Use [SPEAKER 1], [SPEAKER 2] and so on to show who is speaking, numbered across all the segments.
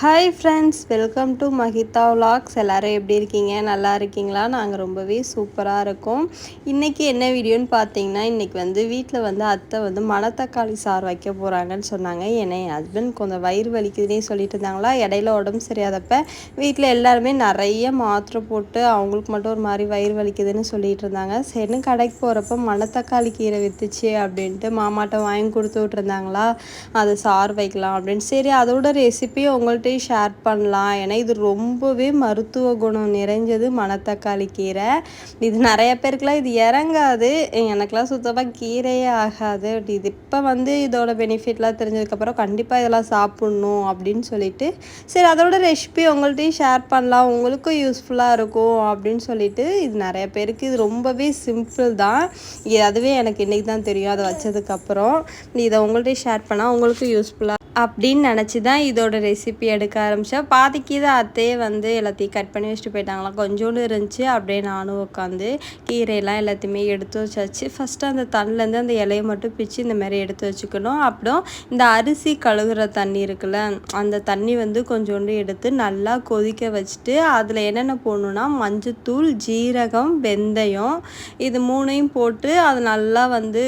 [SPEAKER 1] hi friends welcome to Mahitha vlogs எல்லோரும் எப்படி இருக்கீங்க நல்லா இருக்கீங்களா நாங்கள் ரொம்பவே சூப்பராக இருக்கோம் இன்றைக்கி என்ன வீடியோன்னு பார்த்தீங்கன்னா இன்றைக்கி வந்து வீட்டில் வந்து அத்தை வந்து மணத்தக்காளி சார் வைக்க போகிறாங்கன்னு சொன்னாங்க ஏன்னா என் ஹஸ்பண்ட் கொஞ்சம் வயிறு வலிக்குதுன்னே சொல்லிட்டு இருந்தாங்களா இடையில உடம்பு சரியாதப்ப வீட்டில் எல்லாருமே நிறைய மாத்திரை போட்டு அவங்களுக்கு மட்டும் ஒரு மாதிரி வயிறு வலிக்குதுன்னு சொல்லிட்டு இருந்தாங்க சரின்னு கடைக்கு போகிறப்ப மணத்தக்காளி கீரை விற்றுச்சு அப்படின்ட்டு மாமாட்டை வாங்கி கொடுத்து விட்ருந்தாங்களா அதை சார் வைக்கலாம் அப்படின்னு சரி அதோட ரெசிபி உங்கள்கிட்ட வந்துட்டு ஷேர் பண்ணலாம் ஏன்னா இது ரொம்பவே மருத்துவ குணம் நிறைஞ்சது மணத்தக்காளி கீரை இது நிறைய பேருக்குலாம் இது இறங்காது எனக்குலாம் சுத்தமாக கீரையே ஆகாது பட் இது இப்போ வந்து இதோட பெனிஃபிட்லாம் தெரிஞ்சதுக்கப்புறம் கண்டிப்பாக இதெல்லாம் சாப்பிட்ணும் அப்படின்னு சொல்லிட்டு சரி அதோட ரெசிபி உங்கள்ட்டையும் ஷேர் பண்ணலாம் உங்களுக்கும் யூஸ்ஃபுல்லாக இருக்கும் அப்படின்னு சொல்லிட்டு இது நிறைய பேருக்கு இது ரொம்பவே சிம்பிள் தான் அதுவே எனக்கு இன்றைக்கி தான் தெரியும் அதை வச்சதுக்கப்புறம் இதை உங்கள்ட்டையும் ஷேர் பண்ணால் உங்களுக்கும் யூஸ்ஃபுல்லாக அப்படின்னு நினச்சி தான் இதோட ரெசிபி எடுக்க ஆரம்பித்தேன் பாதிக்கீதை அத்தையே வந்து எல்லாத்தையும் கட் பண்ணி வச்சுட்டு போயிட்டாங்களா கொஞ்சோண்டு இருந்துச்சு அப்படியே நானும் உட்காந்து கீரையெல்லாம் எல்லாத்தையுமே எடுத்து வச்சாச்சு ஃபஸ்ட்டு அந்த தண்ணிலேருந்து அந்த இலையை மட்டும் பிச்சு இந்த மாதிரி எடுத்து வச்சுக்கணும் அப்புறம் இந்த அரிசி கழுகுற தண்ணி இருக்குல்ல அந்த தண்ணி வந்து கொஞ்சோண்டு எடுத்து நல்லா கொதிக்க வச்சுட்டு அதில் என்னென்ன போடணுன்னா மஞ்சத்தூள் ஜீரகம் வெந்தயம் இது மூணையும் போட்டு அது நல்லா வந்து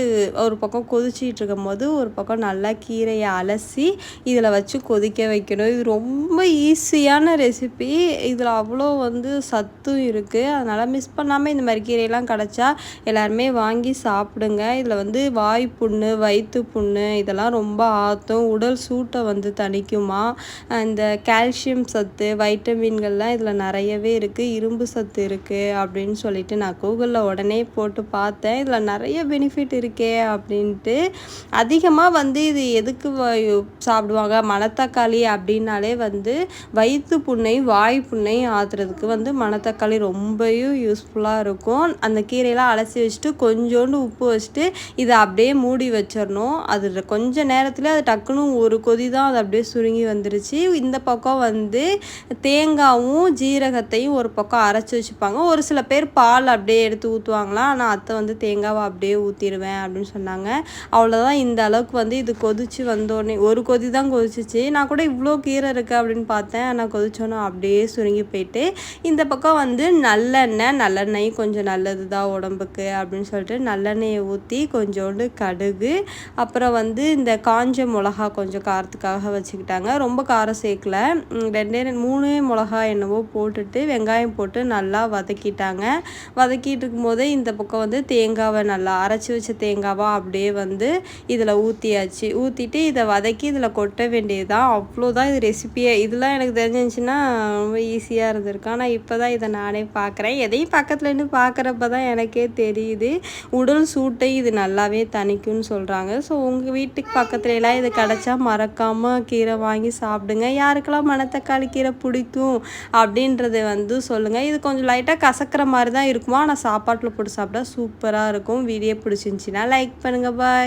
[SPEAKER 1] ஒரு பக்கம் கொதிச்சிட்டு இருக்கும் போது ஒரு பக்கம் நல்லா கீரையை அலசி இதில் வச்சு கொதிக்க வைக்கணும் இது ரொம்ப ஈஸியான ரெசிபி இதில் அவ்வளோ வந்து சத்தும் இருக்குது அதனால் மிஸ் பண்ணாமல் இந்த மாதிரி கீரையெல்லாம் கிடச்சா எல்லாருமே வாங்கி சாப்பிடுங்க இதில் வந்து வாய் புண்ணு வயிற்று புண்ணு இதெல்லாம் ரொம்ப ஆற்றும் உடல் சூட்டை வந்து தணிக்குமா இந்த கால்சியம் சத்து வைட்டமின்கள்லாம் இதில் நிறையவே இருக்குது இரும்பு சத்து இருக்குது அப்படின்னு சொல்லிட்டு நான் கூகுளில் உடனே போட்டு பார்த்தேன் இதில் நிறைய பெனிஃபிட் இருக்கே அப்படின்ட்டு அதிகமாக வந்து இது எதுக்கு சாப்பிடுவாங்க மணத்தக்காளி அப்படின்னாலே வந்து வயிற்று புண்ணை வாய் புண்ணை ஆத்துறதுக்கு வந்து மணத்தக்காளி ரொம்பவும் யூஸ்ஃபுல்லாக இருக்கும் அந்த கீரையெல்லாம் அலசி வச்சுட்டு கொஞ்சோண்டு உப்பு வச்சுட்டு இதை அப்படியே மூடி வச்சிடணும் அது கொஞ்ச நேரத்தில் அது டக்குன்னு ஒரு கொதி தான் அது அப்படியே சுருங்கி வந்துருச்சு இந்த பக்கம் வந்து தேங்காவும் ஜீரகத்தையும் ஒரு பக்கம் அரைச்சி வச்சுப்பாங்க ஒரு சில பேர் பால் அப்படியே எடுத்து ஊற்றுவாங்களாம் ஆனால் அத்தை வந்து தேங்காவை அப்படியே ஊற்றிடுவேன் அப்படின்னு சொன்னாங்க அவ்வளோதான் இந்த அளவுக்கு வந்து இது கொதிச்சு வந்தோடனே ஒரு கொதி கொதி தான் கொதிச்சிச்சு நான் கூட இவ்வளோ கீரை இருக்குது அப்படின்னு பார்த்தேன் ஆனால் கொதிச்சோன்னா அப்படியே சுருங்கி போயிட்டு இந்த பக்கம் வந்து நல்லெண்ணெய் நல்லெண்ணெய் கொஞ்சம் நல்லது தான் உடம்புக்கு அப்படின்னு சொல்லிட்டு நல்லெண்ணெயை ஊற்றி கொஞ்சோண்டு கடுகு அப்புறம் வந்து இந்த காஞ்ச மிளகா கொஞ்சம் காரத்துக்காக வச்சுக்கிட்டாங்க ரொம்ப காரம் சேர்க்கல ரெண்டே மூணு மிளகா என்னவோ போட்டுட்டு வெங்காயம் போட்டு நல்லா வதக்கிட்டாங்க வதக்கிட்டு இருக்கும்போதே இந்த பக்கம் வந்து தேங்காவை நல்லா அரைச்சி வச்ச தேங்காவாக அப்படியே வந்து இதில் ஊற்றியாச்சு ஊற்றிட்டு இதை வதக்கி இதில் கொட்ட வேண்டியது தான் அவ்வளோதான் இது ரெசிப்பியே இதெல்லாம் எனக்கு தெரிஞ்சிருந்துச்சுன்னா ரொம்ப ஈஸியாக இருந்திருக்கும் ஆனால் இப்போ தான் இதை நானே பார்க்குறேன் எதையும் பக்கத்துலேருந்து பார்க்குறப்ப தான் எனக்கே தெரியுது உடல் சூட்டை இது நல்லாவே தணிக்கும்னு சொல்கிறாங்க ஸோ உங்கள் வீட்டுக்கு எல்லாம் இது கிடச்சா மறக்காமல் கீரை வாங்கி சாப்பிடுங்க யாருக்கெல்லாம் மணத்தக்காளி கீரை பிடிக்கும் அப்படின்றத வந்து சொல்லுங்கள் இது கொஞ்சம் லைட்டாக கசக்கிற மாதிரி தான் இருக்குமா ஆனால் சாப்பாட்டில் போட்டு சாப்பிட்டா சூப்பராக இருக்கும் வீடியோ பிடிச்சிருந்துச்சின்னா லைக் பண்ணுங்கள் பாய்